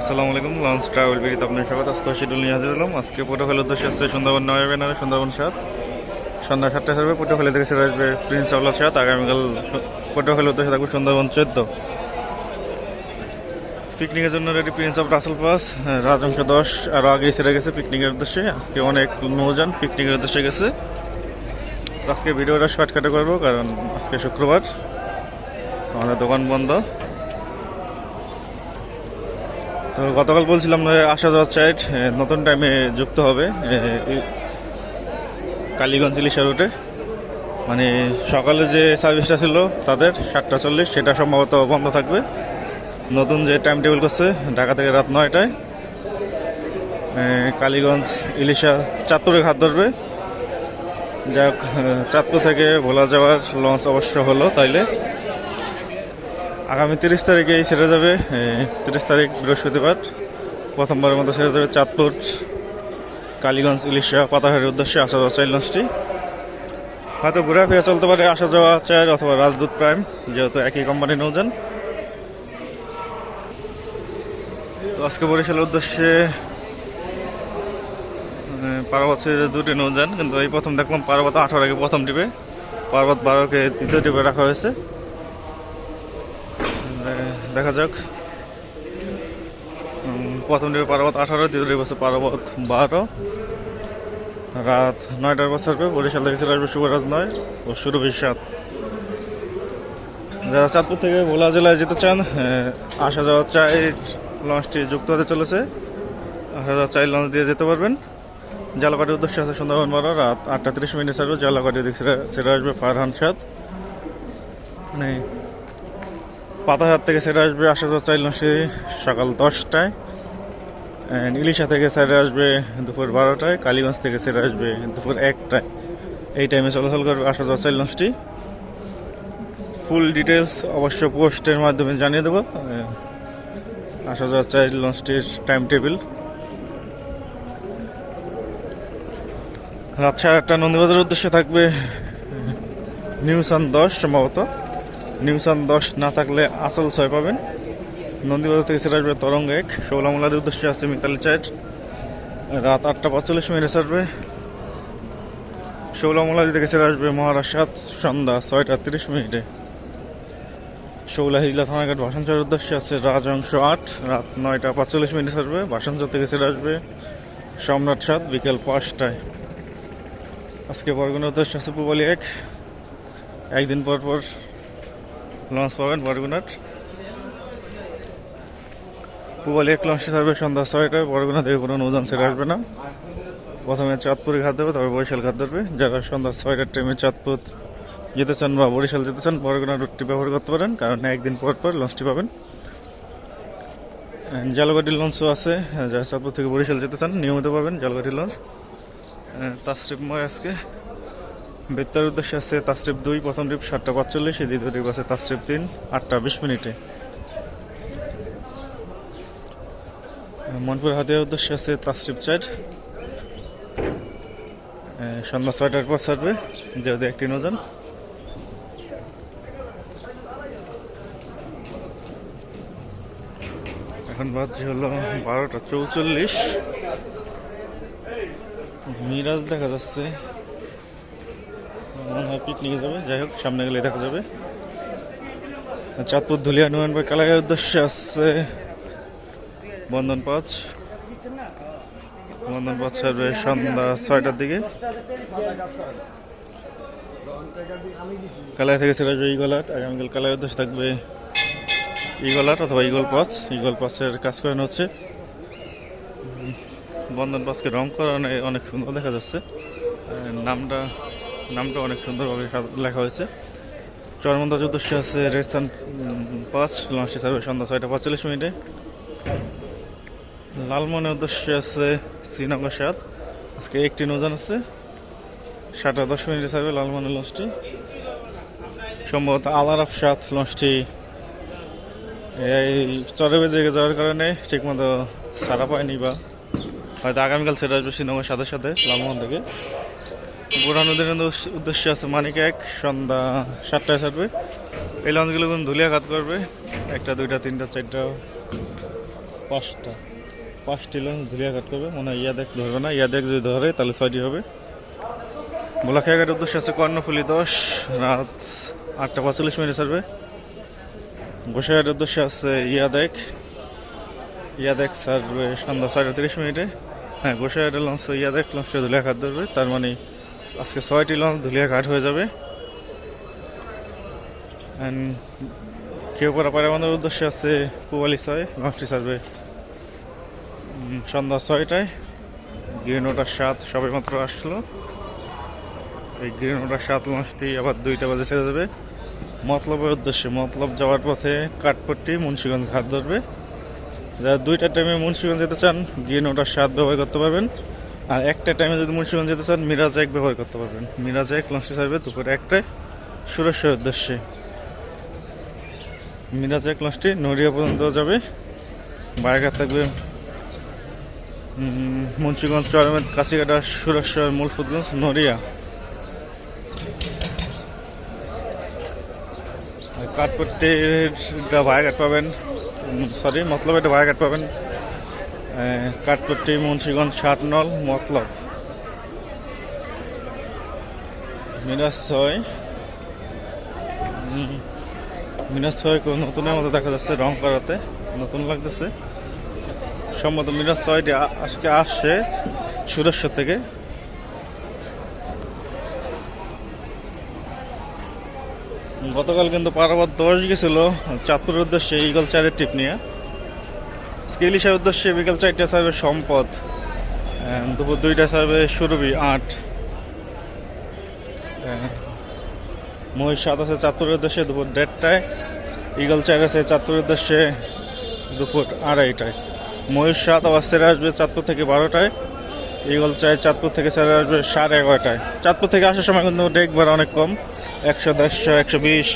আসসালামু আলাইকুম launch travel বিড়িতে আপনার স্বাগত। আজকে শিডিউল নিয়ে হাজির হলাম। আজকে পোটোফেল উদ্দেশ্যে আসছে সুন্দরবন নয় ব্যানারে সুন্দরবন সাত। সন্ধ্যা সাতটা ছাড়বে পোটোফেলে থেকে সেরে আসবে প্রিন্স আউলা সাত, আগামীকাল পোটোফেল উদ্দেশ্যে থাকবে সুন্দরবন চোদ্দ। পিকনিকের জন্য ready prince of Rasel pass রাজংশ দশ আরও আগেই সেরে গেছে পিকনিকের উদ্দেশ্যে। আজকে অনেক নৌযান পিকনিকের উদ্দেশ্যে গেছে। আজকে ভিডিওটা শর্টকাটে করব, কারণ আজকে শুক্রবার। আমাদের দোকান বন্ধ। তো গতকাল বলছিলাম আসা যাওয়ার চাইট নতুন টাইমে যুক্ত হবে কালীগঞ্জ ইলিশা রুটে। মানে সকালে যে সার্ভিসটা ছিল তাদের, সাতটা চল্লিশ, সেটা সম্ভবত বন্ধ থাকবে। নতুন যে টাইম টেবিল করছে, ঢাকা থেকে রাত নয়টায়। কালীগঞ্জ ইলিশা চাঁদপুরে ঘাট ধরবে। যাক চাঁদপুর থেকে ভোলা যাওয়ার লঞ্চ অবশ্য হলো তাইলে। আগামী তিরিশ তারিখেই সেরে যাবে তিরিশ তারিখ বৃহস্পতিবার। প্রথমবারের মতো ছেড়ে যাবে চাঁদপুর, কালীগঞ্জ, ইলিশা, পাতাহারের উদ্দেশ্যে আসা যাওয়া চাইল লঞ্চটি। হয়তো ঘুরে ফিরে চলতে পারে আসা যাওয়া চাইল অথবা রাজদূত প্রাইম, যেহেতু একই কোম্পানি নৌযান। তো আজকে বরিশালের উদ্দেশ্যে পার্বত ছেড়ে দুটি নৌযান, কিন্তু এই প্রথম দেখলাম পার্বত আঠারোকে প্রথম টিপে পার্বত বারোকে তৃতীয় টিপে রাখা হয়েছে। দেখা যাক। প্রথম ডিবে পার্বত আঠারো, দ্বিতীয় ডিবে পার্বত বারো। রাত নয়টার পর ছাড়বে, বরিশাল থেকে চলে আসবে শুভরাজ নয় ও শুরু সাত। যারা চাঁদপুর থেকে ভোলা জেলায় যেতে চান আসা যাওয়া চাই লঞ্চটি যুক্ত হতে চলেছে। আসা যাওয়া চাই লঞ্চ দিয়ে যেতে পারবেন। জালাকাটির উদ্দেশ্যে আছে সুন্দরবন বারো, রাত আটটা তিরিশ মিনিটে ছাড়বে জালাকাটি দিকে ছেড়ে আসবে ফারহান সাত মানে পাতাহাট থেকে সেরে আসবে আসা যাওয়া চাইল সে সকাল দশটায়। And ইলিশা থেকে সেরে আসবে দুপুর বারোটায় কালীগঞ্জ থেকে সেরে আসবে দুপুর একটায়। এই টাইমে চলাচল করবে আসা যাওয়া চাইল লঞ্চটি ফুল ডিটেলস অবশ্য পোস্টের মাধ্যমে জানিয়ে দেবো। আহ, আসা যাওয়া চাইল লঞ্চটির টাইম টেবিল রাত সাড়ে আটটা নন্দীবাজারের উদ্দেশ্যে থাকবে নিউসান দশ সম্ভবত। নিউসান দশ না থাকলে আসল ছয় পাবেন। নন্দীবাজার থেকে সেটা আসবে তরঙ্গ এক। শৌলামুলাদের উদ্দেশ্যে আছে মিতালি চাইট রাত আটটা পঁয়তাল্লিশ মিনিটে ছাড়বে। শৌলামুলাদি থেকে সেটা আসবে মহারাজ সাত, সন্ধ্যা ছয়টা তিরিশ মিনিটে। শৌলা হিজলা থানাঘাট ভাষাঞ্চলের উদ্দেশ্যে আছে রাজংশ আট। রাত নয়টা পাঁচচল্লিশ মিনিটে ছাড়বে। ভাষাঞ্চল থেকে সেটা আসবে সম্রাট সাত বিকেল পাঁচটায়। আজকে বরগুনার উদ্দেশ্যে আছে পুবালি এক। একদিন পর পর লঞ্চ পাবেন বরগুনার। পুবালি এক লঞ্চে থাকবে সন্ধ্যা ছয়টায়, বরগুনা থেকে কোনো নৌযান ছেড়ে আসবে না। প্রথমে চাঁদপুরে ঘাট দেবে তারপর বরিশাল ঘাট ধরবে। যারা সন্ধ্যা ছয়টার টাইমে চাঁদপুর যেতে চান বা বরিশাল যেতে চান, বরগুনা রুটটি ব্যবহার করতে পারেন, কারণ একদিন পর পর লঞ্চটি পাবেন। জালগাটি লঞ্চও আছে যারা চাঁদপুর থেকে বরিশাল যেতে চান, নিয়মিত পাবেন জালগাটি লঞ্চ। ময় আজকে। বেত্তার উদ্দেশ্যে আছে তাস্ট্রিপ দুই, প্রথম ট্রিপ সাতটা পাঁচচল্লিশ দ্বিতীয় ট্রিপ আছে তাস্ট্রিপ তিন, আটটা বিশ মিনিটে। মনপুর হাতিয়ার উদ্দেশ্যে আছে তাস্ট্রিপ চার। সন্ধ্যা ছয়টার পর ছাড়বে, যেহেতু একটি নজন। এখন বাজছে হলো বারোটা চৌচল্লিশ। মিরাজ দেখা যাচ্ছে। মনে হয় পিকনিকে যাবে। যাই হোক, সামনে গেলে দেখা যাবে। চাঁদপুর ধুলিয়া নুয়ানবার কালাগের উদ্দেশ্যে আসছে। বন্ধন পাঁচ। বন্ধন পাঁচ ছাড়বে সন্ধ্যা ছয়টার দিকে। কালাই থেকে ছেড়ে আসবে ইগলাট আগামীকাল কালার উদ্দেশ্যে থাকবে ইগলাট অথবা ইগল পাঁচ। ইগল পাঁচের কাজ করানো হচ্ছে। বন্ধন পাঁচকে রং করানো অনেক সুন্দর দেখা যাচ্ছে। নামটা নামটা অনেক সুন্দরভাবে লেখা হয়েছে। চরমন্দাজ উদ্দেশ্যে আছে রেসান পাঁচ লঞ্চটি ছাড়বে সন্ধ্যা ছয়টা পঁয়তাল্লিশ মিনিটে। লালমনের উদ্দেশ্যে আছে শ্রীনগর সাত, আজকে একটি নৌজান আছে, সাতটা দশ মিনিটে ছাড়বে লালমনের লঞ্চটি। সম্ভবত আলারাফ সাত লঞ্চটি এই চরে বেজে যাওয়ার কারণে ঠিকমতো সারা পায়নি বা হয়তো আগামীকাল সেটা আসবে শ্রীনগর সাথে সাথে লালমোহন থেকে। গোড়া নদীর উদ্দেশ্যে আছে মানিক এক, সন্ধ্যা সাতটায় ছাড়বে। এই লঞ্চগুলো ধুলিয়া ঘাত করবে। একটা, দুইটা, তিনটা, চারটা, পাঁচটা। পাঁচটি লঞ্চ ধুলিয়া ঘাট করবে। মনে হয় ইয়াদেক ধরবে না। ইয়াদেক যদি ধরে, তাহলে ছয়টি হবে। বোলাখাই ঘাটের উদ্দেশ্যে আছে কর্ণফুলি দশ, রাত আটটা পঁয়তাল্লিশ মিনিটে ছাড়বে। গোসাইঘাটের উদ্দেশ্যে আছে ইয়াদেক। ইয়াদেক ছাড়বে সন্ধ্যা ছয়টা তিরিশ মিনিটে। হ্যাঁ গোসাইঘাটের লঞ্চ ইয়াদেক লঞ্চটা ধুলিয়া ঘাট ধরবে তার মানে আজকে ছয়টি লঞ্চ ধুলিয়া ঘাট হয়ে যাবে। অ্যান্ড পারে আমাদের উদ্দেশ্যে আছে পুবালি ছয় লঞ্চটি ছাড়বে। সন্ধ্যা ছয়টায়। গ্রিন ওটার সাত সবে মাত্র আসলো। এই গ্রিন ওটার সাত লঞ্চটি আবার দুইটা বাজে ছেড়ে যাবে মতলবের উদ্দেশ্যে, মতলব যাওয়ার পথে কাঠপট্টি, মুন্সিগঞ্জ ঘাট ধরবে। যারা দুইটা টাইমে মুন্সিগঞ্জ যেতে চান গ্রিন ওটার সাত ব্যবহার করতে পারবেন। আর একটা টাইমে যদি মুন্সিগঞ্জ যেতে চান, মিরাজ এক ব্যবহার করতে পারবেন। মিরাজ এক লঞ্চটি ছাড়বে, দুপুরে একটায়। সুরেশ্বর উদ্দেশ্যে। মিরাজ এক, লঞ্চটি নড়িয়া পর্যন্ত যাবে। বায়ঘাট থাকবে মুন্সিগঞ্জ চরমেদ কাশিকাটা সুরেশ্বর মুলফুদগঞ্জ নড়িয়া। কাঠপট্টিটা বায়ঘাট পাবেন সরি মতলব এটা বায়ঘাট পাবেন। কাঠপট্টি মুন্সিগঞ্জ ষাটনল মতলব। মিরাজ ছয়। মিনাজ ছয় নতুনের মতো দেখা যাচ্ছে রং করাতে, নতুন লাগতেছে। সম্ভবত মিনাজ ছয়টি আজকে আসছে সুরেশ্বর থেকে। গতকাল কিন্তু পারাবার দশ গেছিল। চাঁদপুরের উদ্দেশ্যে ইগল চারের টিপ নিয়ে। আজকে ইলিশের উদ্দেশ্যে বিকাল চারটা সার্ভে সম্পদ দুপুর দুইটা সার্ভে সুরভি আট মহিষ সাত আছে চাঁদপুরের উদ্দেশ্যে দুপুর দেড়টায় ইগল চার আছে চাঁদপুরের উদ্দেশ্যে দুপুর আড়াইটায়। মহিষ সাত আবার সেরে আসবে চাঁদপুর থেকে বারোটায় ইগল চাই চাঁদপুর থেকে সেরে আসবে সাড়ে এগারোটায়। চাঁদপুর থেকে আসার সময় কিন্তু ডেক ভাড়া অনেক কম, একশো, দেড়শো, একশো বিশ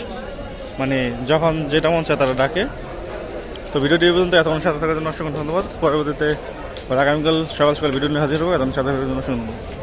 মানে যখন যেটা মন চায় তারা ডাকে। তো ভিডিওটি পর্যন্ত। এতক্ষণ সাথে থাকার জন্য অসংখ্য ধন্যবাদ। পরবর্তীতে আগামীকাল সকাল সকাল ভিডিও নিয়ে হাজির হব। এতক্ষণ সাথে থাকার জন্য অসংখ্য ধন্যবাদ।